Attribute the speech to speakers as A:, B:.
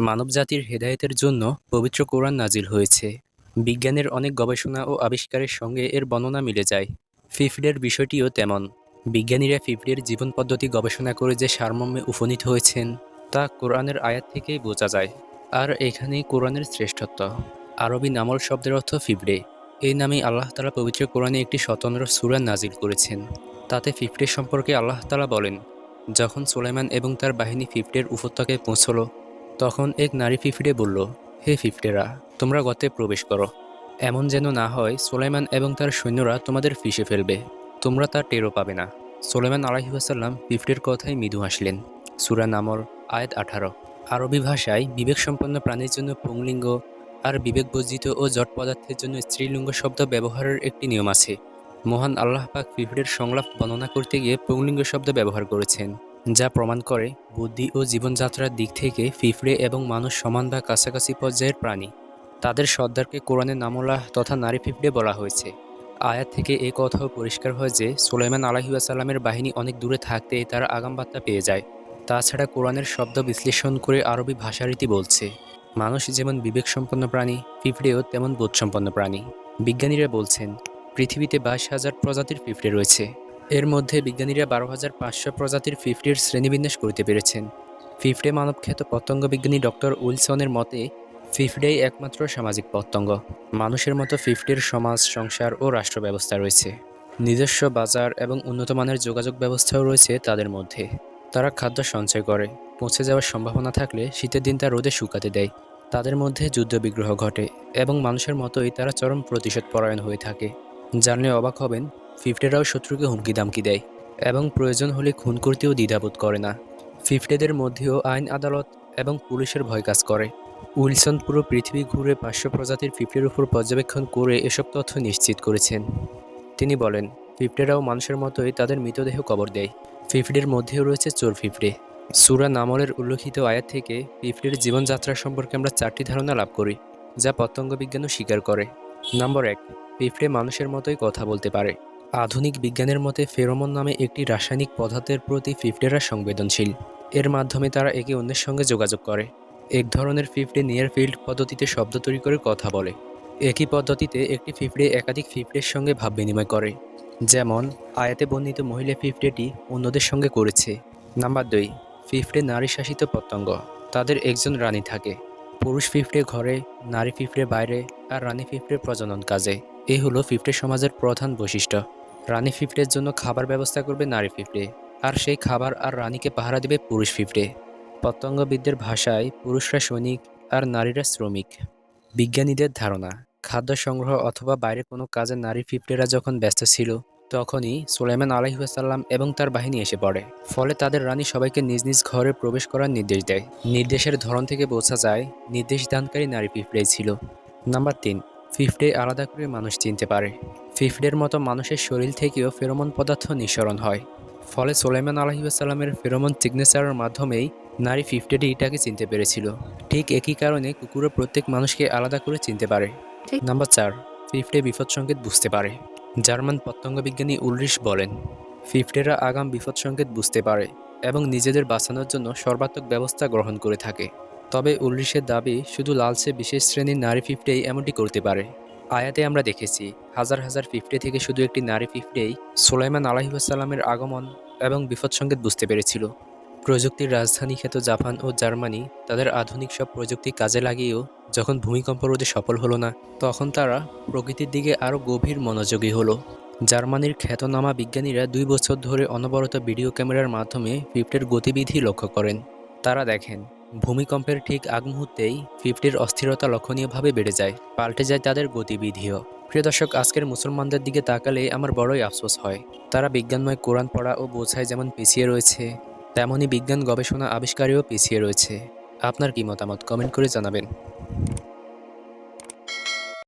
A: মানবজাতির হেদায়েতের জন্য পবিত্র কোরআন নাজিল হয়েছে। বিজ্ঞানের অনেক গবেষণা ও আবিষ্কারের সঙ্গে এর বর্ণনা মিলে যায়। ফিফডের বিষয়টিও তেমন। বিজ্ঞানীরা ফিফডের জীবন পদ্ধতি গবেষণা করে যে সারমর্মে উপনীত হয়েছেন, তা কোরআনের আয়াত থেকেই বোঝা যায়। আর এখানেই কোরআনের শ্রেষ্ঠত্ব। আরবি নামল শব্দের অর্থ ফিফডে। এই নামে আল্লাহ তালা পবিত্র কোরআনে একটি স্বতন্ত্র সুরা নাজিল করেছেন। তাতে ফিফডে সম্পর্কে আল্লাহ তালা বলেন, যখন সুলাইমান এবং তার বাহিনী ফিফটের উপত্যকায় পৌঁছল তখন এক নারী ফিফডে বলল, হে ফিফটেরা, তোমরা গতে প্রবেশ করো। এমন যেন না হয়, সোলাইমান এবং তার সৈন্যরা তোমাদের ফিসে ফেলবে। তোমরা তা টেরও পাবে না। সোলাইমান আলাহিহাসাল্লাম ফিফডের কথায় মৃদু হাসলেন। সুরা নামর আয়াত আঠারো। আরবি ভাষায় বিবেকসম্পন্ন প্রাণীর জন্য পুংলিঙ্গ আর বিবেকবর্জিত ও জট পদার্থের জন্য স্ত্রীলিঙ্গ শব্দ ব্যবহারের একটি নিয়ম আছে। মহান আল্লাহ পাক ফিফডের সংলাপ বর্ণনা করতে গিয়ে পুংলিঙ্গ শব্দ ব্যবহার করেছেন। যা প্রমাণ করে বুদ্ধি ও জীবনযাত্রার দিক থেকে ফিফড়ে এবং মানুষ সমান বা কাছাকাছি পর্যায়ের প্রাণী। তাদের সর্দারকে কোরআনে নামুল্লাহ তথা নারী ফিফড়ে বলা হয়েছে। আয়াত থেকে এই কথাও পরিষ্কার হয় যে, সুলাইমান আলাহিউসাল্লামের বাহিনী অনেক দূরে থাকতে তারা আগাম বার্তা পেয়ে যায়। তাছাড়া কোরআনের শব্দ বিশ্লেষণ করে আরবি ভাষারীতি বলছে, মানুষ যেমন বিবেকসম্পন্ন প্রাণী, ফিফড়েও তেমন বোধসম্পন্ন প্রাণী। বিজ্ঞানীরা বলছেন, পৃথিবীতে বাইশ হাজার প্রজাতির ফিফড়ে রয়েছে। এর মধ্যে বিজ্ঞানীরা বারো হাজার পাঁচশো প্রজাতির ফিফটির শ্রেণীবিন্যাস করতে পেরেছেন। ফিফডে মানবখ্যাত পতঙ্গ বিজ্ঞানী ডক্টর উইলসনের মতে ফিফডেই একমাত্র সামাজিক পতঙ্গ মানুষের মতো ফিফটির সমাজ, সংসার ও রাষ্ট্র ব্যবস্থা রয়েছে। নিজস্ব বাজার এবং উন্নত মানের যোগাযোগ ব্যবস্থাও রয়েছে তাদের মধ্যে। তারা খাদ্য সঞ্চয় করে পৌঁছে যাওয়ার সম্ভাবনা থাকলে শীতের দিন তা রোদে শুকাতে দেয়। তাদের মধ্যে যুদ্ধ বিগ্রহ ঘটে এবং মানুষের মতোই তারা চরম প্রতিশোধ পরায়ণ হয়ে থাকে। জানলে অবাক হবেন ফিফটেরাও শত্রুকে হুমকি দামকি দেয় এবং প্রয়োজন হলে খুন করতেও দ্বিধাবোধ করে না। ফিফটেদের মধ্যেও আইন আদালত এবং পুলিশের ভয় কাজ করে। উইলসন পুরো পৃথিবী ঘুরে পাঁচশো প্রজাতির ফিফটের উপর পর্যবেক্ষণ করে এসব তথ্য নিশ্চিত করেছেন। তিনি বলেন, ফিফটেরাও মানুষের মতোই তাদের মৃতদেহ কবর দেয়। ফিফটের মধ্যেও রয়েছে চোর ফিফটে। সুরা নামলের উল্লেখিত আয়াত থেকে ফিফটের জীবনযাত্রা সম্পর্কে আমরা চারটি ধারণা লাভ করি, যা পতঙ্গ বিজ্ঞানও স্বীকার করে। নম্বর এক পিঁপড়ে মানুষের মতোই কথা বলতে পারে। আধুনিক বিজ্ঞানের মতে, ফেরোমন নামে একটি রাসায়নিক পদার্থের প্রতি ফিফটেরা সংবেদনশীল। এর মাধ্যমে তারা একে অন্যের সঙ্গে যোগাযোগ করে। এক ধরনের ফিফটে নিয়ার ফিল্ড পদ্ধতিতে শব্দ তৈরি করে কথা বলে। একই পদ্ধতিতে একটি ফিফড়ে একাধিক ফিফটের সঙ্গে ভাব বিনিময় করে। যেমন, আয়াতে বর্ণিত মহিলা ফিফটেটি অন্যদের সঙ্গে করেছে। নাম্বার দুই, ফিফটে নারী শাসিত পতঙ্গ তাদের একজন রানী থাকে। পুরুষ ফিফটে ঘরে, নারী ফিফটে বাইরে, আর রানী ফিফটে প্রজনন কাজে। এই হলো ফিফটে সমাজের প্রধান বৈশিষ্ট্য। রানী ফিফটের জন্য খাবার ব্যবস্থা করবে নারী ফিফটে। আর সেই খাবার আর রানীকে পাহারা দেবে পুরুষ ফিফটে। পতঙ্গবিদদের ভাষায় পুরুষরা সৈনিক আর নারীরা শ্রমিক। বিজ্ঞানীদের ধারণা, খাদ্য সংগ্রহ অথবা বাইরে কোনো কাজে নারী ফিফটেরা যখন ব্যস্ত ছিল, তখনই সুলাইমান আলহিহাসাল্লাম এবং তার বাহিনী এসে পড়ে। ফলে তাদের রানী সবাইকে নিজ নিজ ঘরে প্রবেশ করার নির্দেশ দেয়। নির্দেশের ধরন থেকে বোঝা যায় নির্দেশ দানকারী নারী পিঁপড়ে ছিল। নাম্বার তিন ফিফডে আলাদা করে মানুষ চিনতে পারে। ফিফডের মতো মানুষের শরীর থেকেও ফেরোমন পদার্থ নিঃসরণ হয়। ফলে সোলাইমান আলহিউসাল্লামের ফেরোমন সিগনেচারের মাধ্যমেই নারী ফিফটেডি এটাকে চিনতে পেরেছিল। ঠিক একই কারণে কুকুরও প্রত্যেক মানুষকে আলাদা করে চিনতে পারে। নাম্বার চার ফিফটে বিপদ সংকেত বুঝতে পারে। জার্মান পতঙ্গ বিজ্ঞানী উলরিশ বলেন ফিফটেরা আগাম বিপদ সংকেত বুঝতে পারে এবং নিজেদের বাঁচানোর জন্য সর্বাত্মক ব্যবস্থা গ্রহণ করে থাকে। তবে উলরিশের দাবি শুধু লালচে বিশেষ শ্রেণির নারী ফিফটেই এমনটি করতে পারে। আয়াতে আমরা দেখেছি, হাজার হাজার ফিফটে থেকে শুধু একটি নারী ফিফটেই সোলাইমান আলাহিসাল্লামের আগমন এবং বিপদ সংকেত বুঝতে পেরেছিল। প্রযুক্তির রাজধানী খ্যাত জাপান ও জার্মানি তাদের আধুনিক সব প্রযুক্তি কাজে লাগিয়েও যখন ভূমিকম্প রোধে সফল হলো না, তখন তারা প্রকৃতির দিকে আরও গভীর মনোযোগী হলো। জার্মানির খ্যাতনামা বিজ্ঞানীরা দুই বছর ধরে অনবরত ভিডিও ক্যামেরার মাধ্যমে ফিফটের গতিবিধি লক্ষ্য করেন। তারা দেখেন ভূমিকম্পের ঠিক আগ মুহূর্তেই ফিফটির অস্থিরতা লক্ষণীয়ভাবে বেড়ে যায়, পাল্টে যায় তাদের গতিবিধিও। প্রিয় দর্শক, আজকের মুসলমানদের দিকে তাকালে আমার বড়ই আফসোস হয়। তারা বিজ্ঞানময় কোরআন পড়া ও বোঝায় যেমন পিছিয়ে রয়েছে তেমনই বিজ্ঞান গবেষণা আবিষ্কারেও পিছিয়ে রয়েছে। আপনার কি মতামত? কমেন্ট করে জানাবেন।